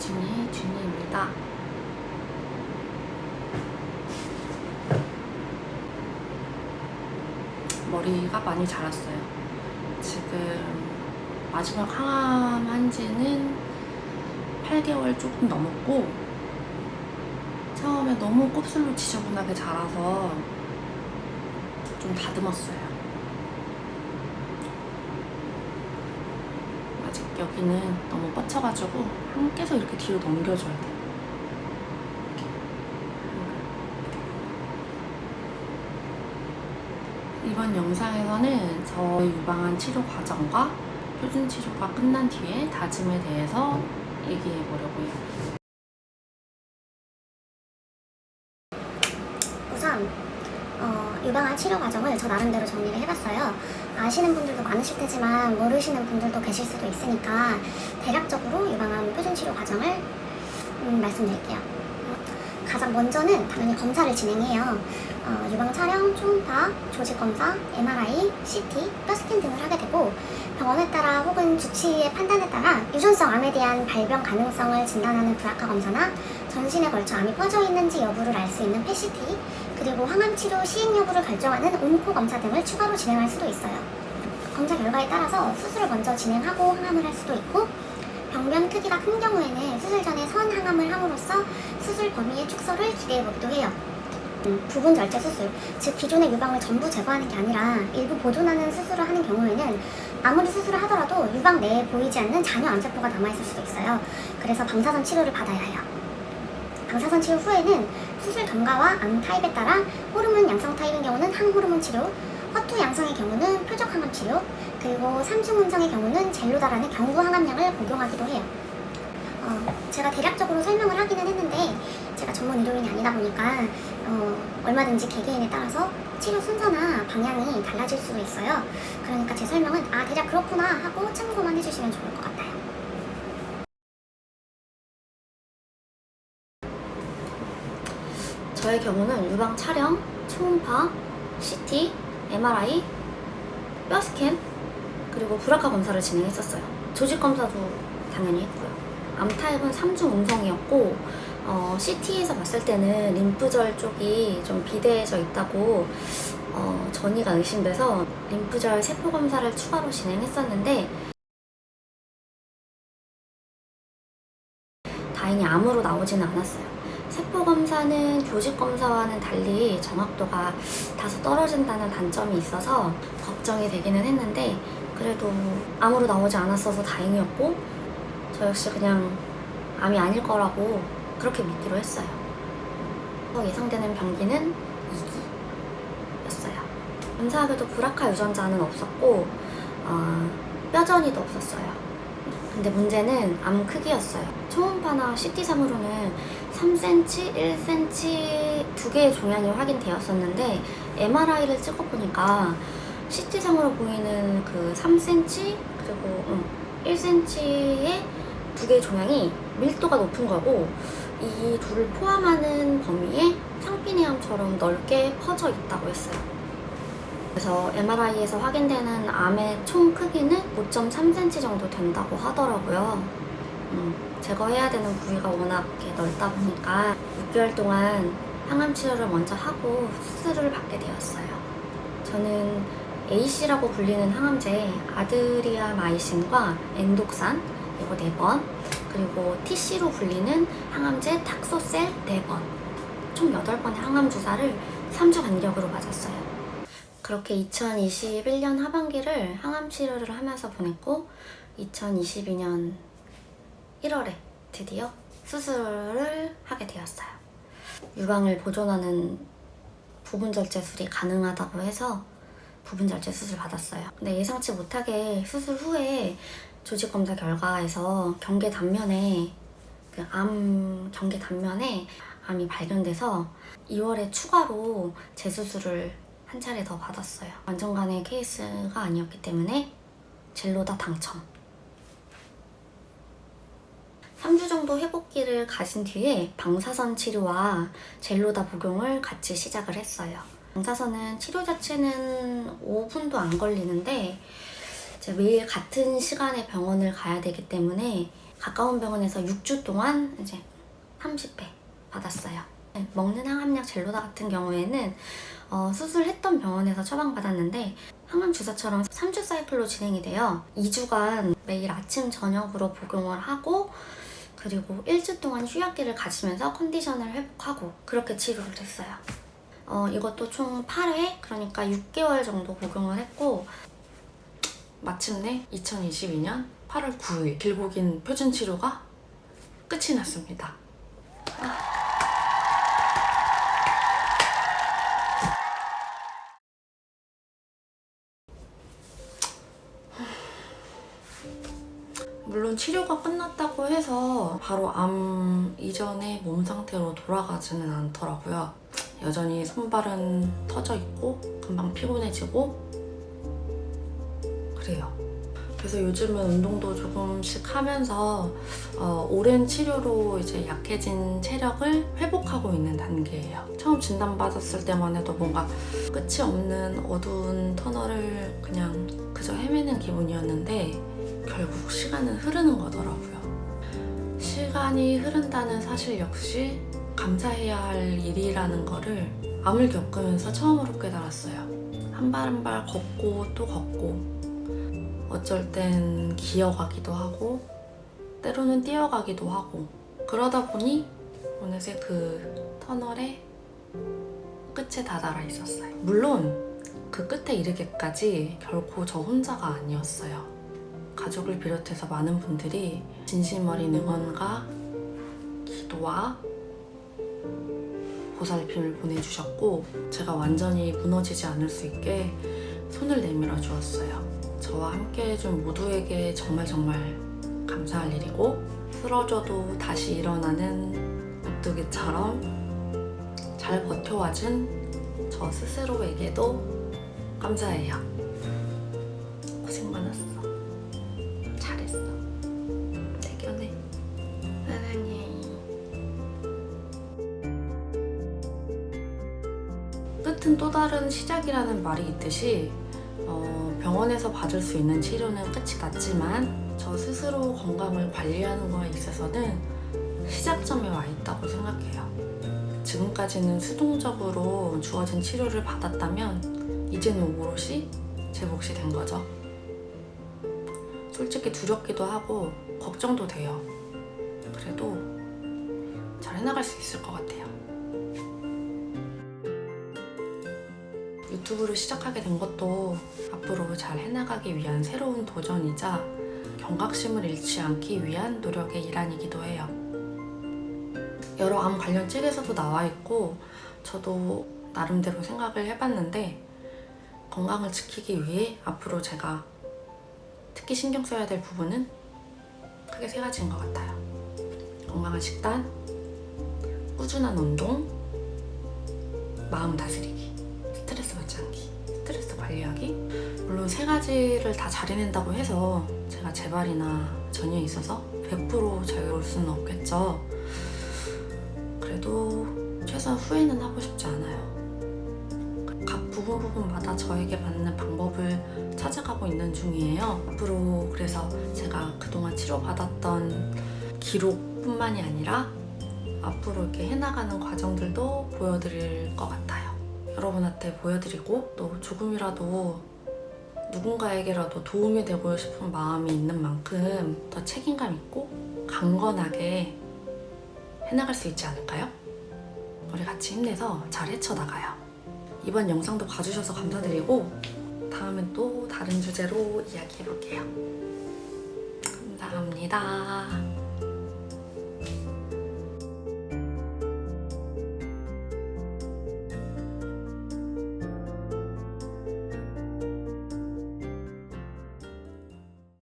유진이 준이입니다. 머리가 많이 자랐어요. 지금 마지막 항암한 지는 8개월 조금 넘었고 처음에 너무 곱슬로 지저분하게 자라서 좀 다듬었어요. 아직 여기는 너무 뻗쳐가지고 한 계속 이렇게 뒤로 넘겨줘야 돼. 이번 영상에서는 저 유방암 치료 과정과 표준 치료가 끝난 뒤에 다짐에 대해서 얘기해 보려고요. 우선 어, 유방암 치료 과정을 저 나름대로 정리를 해봤어요. 아시는 분들도 많으실 테지만 모르시는 분들도 계실 수도 있으니까 대략적으로 유방암 표준 치료 과정을 음, 말씀드릴게요. 어, 가장 먼저는 당연히 검사를 진행해요. 어, 유방 촬영, 초음파, 조직 검사, MRI, CT, 뼈 스캔 등을 하게 되고 병원에 따라 혹은 주치의의 판단에 따라 유전성 암에 대한 발병 가능성을 진단하는 브라카 검사나 전신에 걸쳐 암이 퍼져 있는지 여부를 알 수 있는 PCT 그리고 항암 치료 시행 여부를 결정하는 온코 검사 등을 추가로 진행할 수도 있어요. 검사 결과에 따라서 수술을 먼저 진행하고 항암을 할 수도 있고 병변 크기가 큰 경우에는 수술 전에 선 항암을 함으로써 수술 범위의 축소를 기대해 보기도 해요. 음, 부분 절제 수술, 즉 기존의 유방을 전부 제거하는 게 아니라 일부 보존하는 수술을 하는 경우에는 아무리 수술을 하더라도 유방 내에 보이지 않는 잔여 암세포가 남아있을 수도 있어요. 그래서 방사선 치료를 받아야 해요. 방사선 치료 후에는 수술 경과와 암 타입에 따라 호르몬 양성 타입인 경우는 항호르몬 치료, 허투 양성의 경우는 표적 항암 치료, 그리고 삼중 음성의 경우는 젤로다라는 경구 항암약을 복용하기도 해요. 어, 제가 대략적으로 설명을 하기는 했는데 제가 전문 의료인이 아니다 보니까 어, 얼마든지 개개인에 따라서 치료 순서나 방향이 달라질 수도 있어요. 그러니까 제 설명은 아 대략 그렇구나 하고 참고만 해주시면 좋을 것 같아요. 저의 경우는 유방 촬영, 초음파, CT, MRI, 뼈 스캔, 그리고 브라카 검사를 진행했었어요. 조직 검사도 당연히 했고요. 암 타입은 3중 음성이었고, 어, CT에서 봤을 때는 림프절 쪽이 좀 비대해져 있다고 어, 전이가 의심돼서 림프절 세포 검사를 추가로 진행했었는데 다행히 암으로 나오지는 않았어요. 세포 검사는 조직 검사와는 달리 정확도가 다소 떨어진다는 단점이 있어서 걱정이 되기는 했는데 그래도 암으로 나오지 않았어서 다행이었고 저 역시 그냥 암이 아닐 거라고 그렇게 믿기로 했어요. 어, 예상되는 병기는 2기였어요. 감사하게도 브라카 유전자는 없었고 어, 뼈전이도 없었어요. 근데 문제는 암 크기였어요. 초음파나 CT상으로는 3cm, 1cm 두 개의 종양이 확인되었었는데 MRI를 찍어보니까 CT상으로 보이는 그 3cm 그리고 음, 1cm의 두 개의 종양이 밀도가 높은 거고 이 둘을 포함하는 범위에 상피니암처럼 넓게 퍼져 있다고 했어요. 그래서 MRI에서 확인되는 암의 총 크기는 5.3cm 정도 된다고 하더라고요. 음, 제거해야 되는 부위가 워낙 넓다 보니까 6개월 동안 항암 치료를 먼저 하고 수술을 받게 되었어요. 저는 AC라고 불리는 항암제 아드리아마이신과 엔독산 이거 4번 그리고 TC로 불리는 항암제 탁소셀 4번 총 8번의 항암 주사를 3주 간격으로 맞았어요. 그렇게 2021년 하반기를 항암 치료를 하면서 보냈고 2022년 1월에 드디어 수술을 하게 되었어요. 유방을 보존하는 부분 절제술이 가능하다고 해서 부분 절제 수술 받았어요. 근데 예상치 못하게 수술 후에 조직 검사 결과에서 경계 단면에 그 암 경계 단면에 암이 발견돼서 2월에 추가로 재수술을 한 차례 더 받았어요. 완전간의 케이스가 아니었기 때문에 젤로다 당첨. 3주 정도 회복기를 가진 뒤에 방사선 치료와 젤로다 복용을 같이 시작을 했어요. 방사선은 치료 자체는 5분도 안 걸리는데 매일 같은 시간에 병원을 가야 되기 때문에 가까운 병원에서 6주 동안 이제 30배 받았어요. 네, 먹는 항암약 젤로다 같은 경우에는 어, 수술했던 병원에서 처방받았는데 항암 주사처럼 3주 사이클로 진행이 돼요. 2주간 매일 아침 저녁으로 복용을 하고 그리고 1주 동안 휴약기를 가지면서 컨디션을 회복하고 그렇게 치료를 했어요. 어, 이것도 총 8회 그러니까 6개월 정도 복용을 했고 마침내 2022년 8월 9일 길고 긴 표준 치료가 끝이 났습니다. 물 치료가 끝났다고 해서 바로 암 이전의 몸 상태로 돌아가지는 않더라고요. 여전히 손발은 터져 있고 금방 피곤해지고 그래요. 그래서 요즘은 운동도 조금씩 하면서 어, 오랜 치료로 이제 약해진 체력을 회복하고 있는 단계예요. 처음 진단받았을 때만 해도 뭔가 끝이 없는 어두운 터널을 그냥 그저 헤매는 기분이었는데 결국 시간은 흐르는 거더라고요. 시간이 흐른다는 사실 역시 감사해야 할 일이라는 거를 암을 겪으면서 처음으로 깨달았어요. 한 발 한 발 걷고 또 걷고 어쩔 땐 기어가기도 하고 때로는 뛰어가기도 하고 그러다 보니 어느새 그 터널의 끝에 다다라 있었어요. 물론 그 끝에 이르기까지 결코 저 혼자가 아니었어요. 가족을 비롯해서 많은 분들이 진심 어린 응원과 기도와 보살핌을 보내주셨고 제가 완전히 무너지지 않을 수 있게 손을 내밀어 주었어요. 저와 함께 해준 모두에게 정말 정말 감사할 일이고 쓰러져도 다시 일어나는 오뚜기처럼 잘 버텨와준 저 스스로에게도 감사해요. 끝은 또 다른 시작이라는 말이 있듯이 어, 병원에서 받을 수 있는 치료는 끝이 났지만 저 스스로 건강을 관리하는 거에 있어서는 시작점에 와 있다고 생각해요. 지금까지는 수동적으로 주어진 치료를 받았다면 이제는 오롯이 제 몫이 된 거죠. 솔직히 두렵기도 하고 걱정도 돼요. 그래도 잘 해나갈 수 있을 것 같아요. 유튜브를 시작하게 된 것도 앞으로 잘 해나가기 위한 새로운 도전이자 경각심을 잃지 않기 위한 노력의 일환이기도 해요. 여러 암 관련 책에서도 나와 있고 저도 나름대로 생각을 해봤는데 건강을 지키기 위해 앞으로 제가 특히 신경 써야 될 부분은 크게 세 가지인 것 같아요. 건강한 식단, 꾸준한 운동, 마음 다스리기, 스트레스 받지 않기, 스트레스 관리하기. 물론 세 가지를 다 잘해낸다고 해서 제가 재발이나 전이에 있어서 100% 자유로울 수는 없겠죠. 그래도 최소한 후회는 하고 싶지 않아요. 각 부분 부분마다 저에게 맞는 방법을 찾아가고 있는 중이에요. 앞으로 그래서 제가 그동안 치료받았던 기록뿐만이 아니라 앞으로 이렇게 해나가는 과정들도 보여드릴 것 같아요. 여러분한테 보여드리고 또 조금이라도 누군가에게라도 도움이 되고 싶은 마음이 있는 만큼 더 책임감 있고 강건하게 해나갈 수 있지 않을까요? 우리 같이 힘내서 잘 헤쳐나가요. 이번 영상도 봐주셔서 감사드리고 다음엔 또 다른 주제로 이야기해볼게요. 감사합니다.